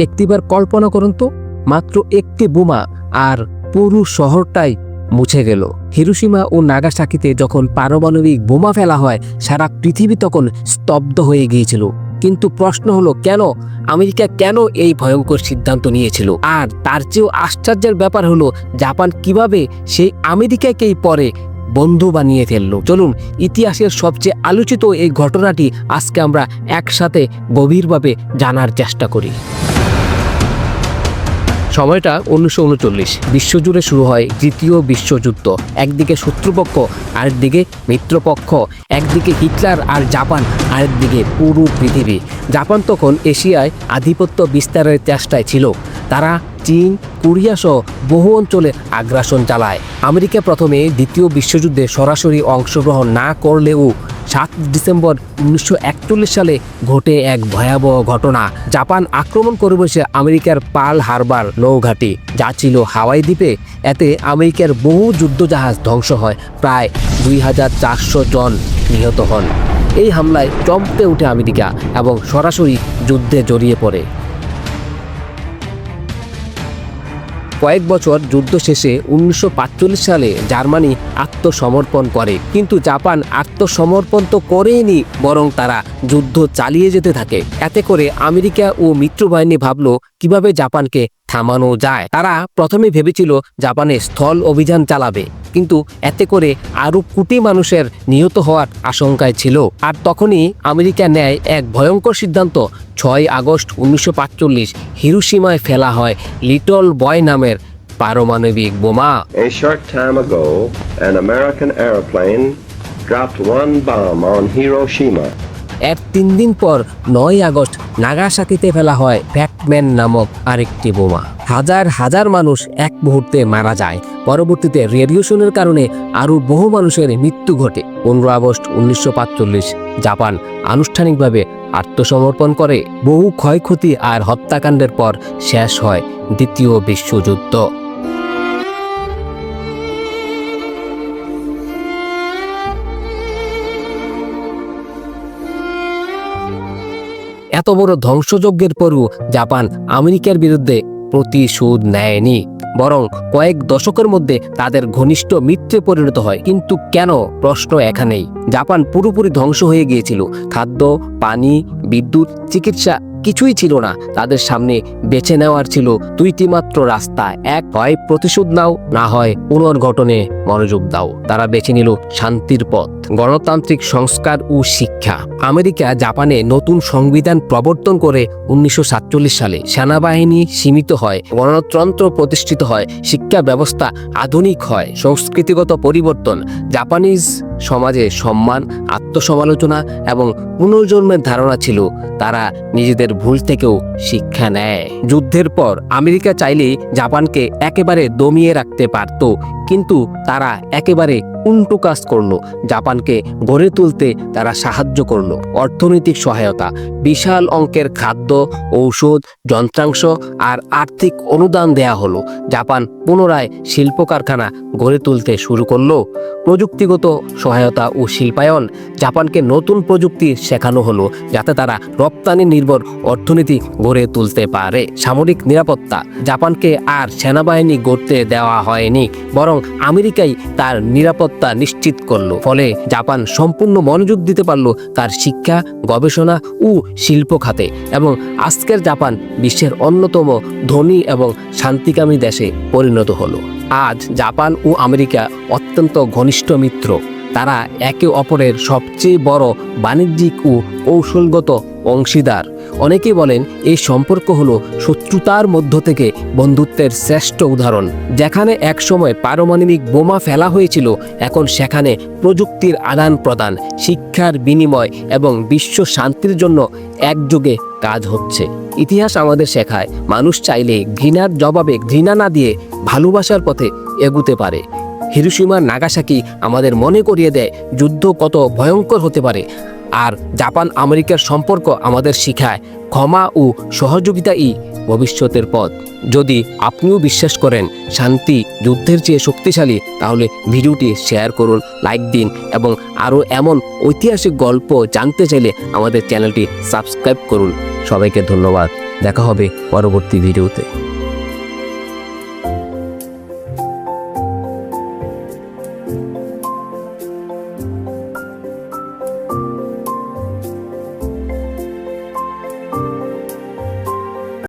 একটিবার কল্পনা করুন তো, মাত্র একটি বোমা আর পুরো শহরটাই মুছে গেল। হিরোশিমা ও নাগাসাকিতে যখন পারমাণবিক বোমা ফেলা হয়, সারা পৃথিবী তখন স্তব্ধ হয়ে গিয়েছিল। কিন্তু প্রশ্ন হলো, কেন? আমেরিকা কেন এই ভয়ঙ্কর সিদ্ধান্ত নিয়েছিল? আর তার চেয়েও আশ্চর্যের ব্যাপার হলো, জাপান কীভাবে সেই আমেরিকাকেই পরে বন্ধু বানিয়ে ফেলল? চলুন, ইতিহাসের সবচেয়ে আলোচিত এই ঘটনাটি আজকে আমরা একসাথে গভীরভাবে জানার চেষ্টা করি। সময়টা উনিশশো বিশ্বজুড়ে শুরু হয় দ্বিতীয় বিশ্বযুদ্ধ। একদিকে শত্রুপক্ষ, আরেকদিকে মিত্রপক্ষ, একদিকে হিটলার আর জাপান, আরেকদিকে পুরো পৃথিবী। জাপান তখন এশিয়ায় আধিপত্য বিস্তারের চেষ্টায় ছিল। তারা চীন, কোরিয়া সহ বহু অঞ্চলে আগ্রাসন চালায়। আমেরিকা প্রথমে দ্বিতীয় বিশ্বযুদ্ধে সরাসরি অংশগ্রহণ না করলেও সাত ডিসেম্বর উনিশশো একচল্লিশ সালে ঘটে এক ভয়াবহ ঘটনা। জাপান আক্রমণ করে বসে আমেরিকার পাল হারবার নৌঘাটি, যা ছিল হাওয়াই দ্বীপে। এতে আমেরিকার বহু যুদ্ধজাহাজ ধ্বংস হয়, প্রায় দুই হাজার চারশো জন নিহত হন। এই হামলায় চমকে উঠে আমেরিকা এবং সরাসরি যুদ্ধে জড়িয়ে পড়ে। কয়েক বছর যুদ্ধ শেষে উনিশশো সালে জার্মানি আত্মসমর্পণ করে। কিন্তু জাপান আত্মসমর্পণ তো করেইনি, বরং তারা যুদ্ধ চালিয়ে যেতে থাকে। এতে করে আমেরিকা ও মিত্রবাহিনী ভাবল, কীভাবে জাপানকে থামানো যায়। তারা প্রথমে ভেবেছিল জাপানে স্থল অভিযান চালাবে। কিন্তু এতে করে আরও কোটি মানুষের নিহত হওয়ার আশঙ্কায় ছিল। আর তখনই আমেরিকা নেয় এক ভয়ঙ্কর সিদ্ধান্ত ছয় আগস্ট উনিশশো হিরুসীমায় ফেলা হয় লিটল বয় নামের পারমাণবিক বোমা। A short time ago, an American airplane dropped one bomb on Hiroshima. এর তিন দিন পর নয় আগস্ট নাগাসাকিতে ফেলা হয় ফ্যাক্টম্যান নামক আরেকটি বোমা। হাজার হাজার মানুষ এক মুহূর্তে মারা যায়। পরবর্তীতে রেডিয়েশনের কারণে আরও বহু মানুষের মৃত্যু ঘটে। পনেরো আগস্ট উনিশশো জাপান আনুষ্ঠানিকভাবে আত্মসমর্পণ করে। বহু ক্ষয়ক্ষতি আর হত্যাকাণ্ডের পর শেষ হয় দ্বিতীয় বিশ্বযুদ্ধ। এত বড় ধ্বংসযজ্ঞের পরও জাপান আমেরিকার বিরুদ্ধে প্রতিশোধ নেয়নি। বরং কয়েক দশকের মধ্যে তাদের ঘনিষ্ঠ মিত্রে পরিণত হয়। কিন্তু কেন? প্রশ্ন এখানেই। জাপান পুরোপুরি ধ্বংস হয়ে গিয়েছিল। খাদ্য, পানি, বিদ্যুৎ, চিকিৎসা কিছুই ছিল না। তাদের সামনে বেছে নেওয়ার ছিল দুইটি মাত্র রাস্তা। এক হয় প্রতিশোধ নাও, না হয় পুনর্গঠনে মনোযোগ দাও। তারা বেছে নিল শান্তির পথ। গণতান্ত্রিক সংস্কার ও শিক্ষা। আমেরিকা জাপানে নতুন সংবিধান প্রবর্তন করে উনিশশো সাতচল্লিশ সালে সেনাবাহিনী সীমিত হয়, গণতন্ত্র প্রতিষ্ঠিত হয়, শিক্ষা ব্যবস্থা আধুনিক হয়। সংস্কৃতিগত পরিবর্তন, জাপানিজ সমাজে সম্মান, আত্মসমালোচনা এবং পুনর্জন্মের ধারণা ছিল। তারা নিজেদের ভুল থেকেও শিক্ষা নেয়। যুদ্ধের পর আমেরিকা চাইলে জাপানকে একেবারে দমিয়ে রাখতে পারত, কিন্তু তারা একেবারে উল্টো কাজ করল। জাপানকে গড়ে তুলতে তারা সাহায্য করল। অর্থনৈতিক সহায়তা, বিশাল অঙ্কের খাদ্য, ঔষধ, যন্ত্রাংশ আর আর্থিক অনুদান দেয়া হলো। জাপান পুনরায় শিল্প কারখানা গড়ে তুলতে শুরু করল। প্রযুক্তিগত সহায়তা ও শিল্পায়ন জাপানকে নতুন প্রযুক্তি শেখানো হলো, যাতে তারা রপ্তানি নির্ভর অর্থনীতি গড়ে তুলতে পারে। সামরিক নিরাপত্তা, জাপানকে আর সেনাবাহিনী গড়তে দেওয়া হয়নি, বরং আমেরিকাই তার নিরাপত্তা নিশ্চিত করল। ফলে জাপান সম্পূর্ণ মনোযোগ দিতে পারল তার শিক্ষা, গবেষণা ও শিল্প খাতে এবং আজকের জাপান বিশ্বের অন্যতম ধনী এবং শান্তিকামী দেশে পরিণত হলো। আজ জাপান ও আমেরিকা অত্যন্ত ঘনিষ্ঠ মিত্র। তারা একে অপরের সবচেয়ে বড় বাণিজ্যিক ও কৌশলগত অংশীদার। অনেকে বলেন এই সম্পর্ক হলো শত্রুতার মধ্য থেকে বন্ধুত্বের শ্রেষ্ঠ উদাহরণ। যেখানে একসময় পারমাণবিক বোমা ফেলা হয়েছিল, এখন সেখানে প্রযুক্তির আদান প্রদান, শিক্ষার বিনিময় এবং বিশ্ব শান্তির জন্য একযোগে কাজ হচ্ছে। ইতিহাস আমাদের শেখায়, মানুষ চাইলে ঘৃণার জবাবে ঘৃণা না দিয়ে ভালোবাসার পথে এগুতে পারে। হিরোশিমা নাগাসাকি আমাদের মনে করিয়ে দেয় যুদ্ধ কত ভয়ঙ্কর হতে পারে। আর জাপান আমেরিকার সম্পর্ক আমাদের শিখায় ক্ষমা ও সহযোগিতাই ভবিষ্যতের পথ। যদি আপনিও বিশ্বাস করেন শান্তি যুদ্ধের চেয়ে শক্তিশালী, তাহলে ভিডিওটি শেয়ার করুন, লাইক দিন এবং আরও এমন ঐতিহাসিক গল্প জানতে চাইলে আমাদের চ্যানেলটি সাবস্ক্রাইব করুন। সবাইকে ধন্যবাদ। দেখা হবে পরবর্তী ভিডিওতে।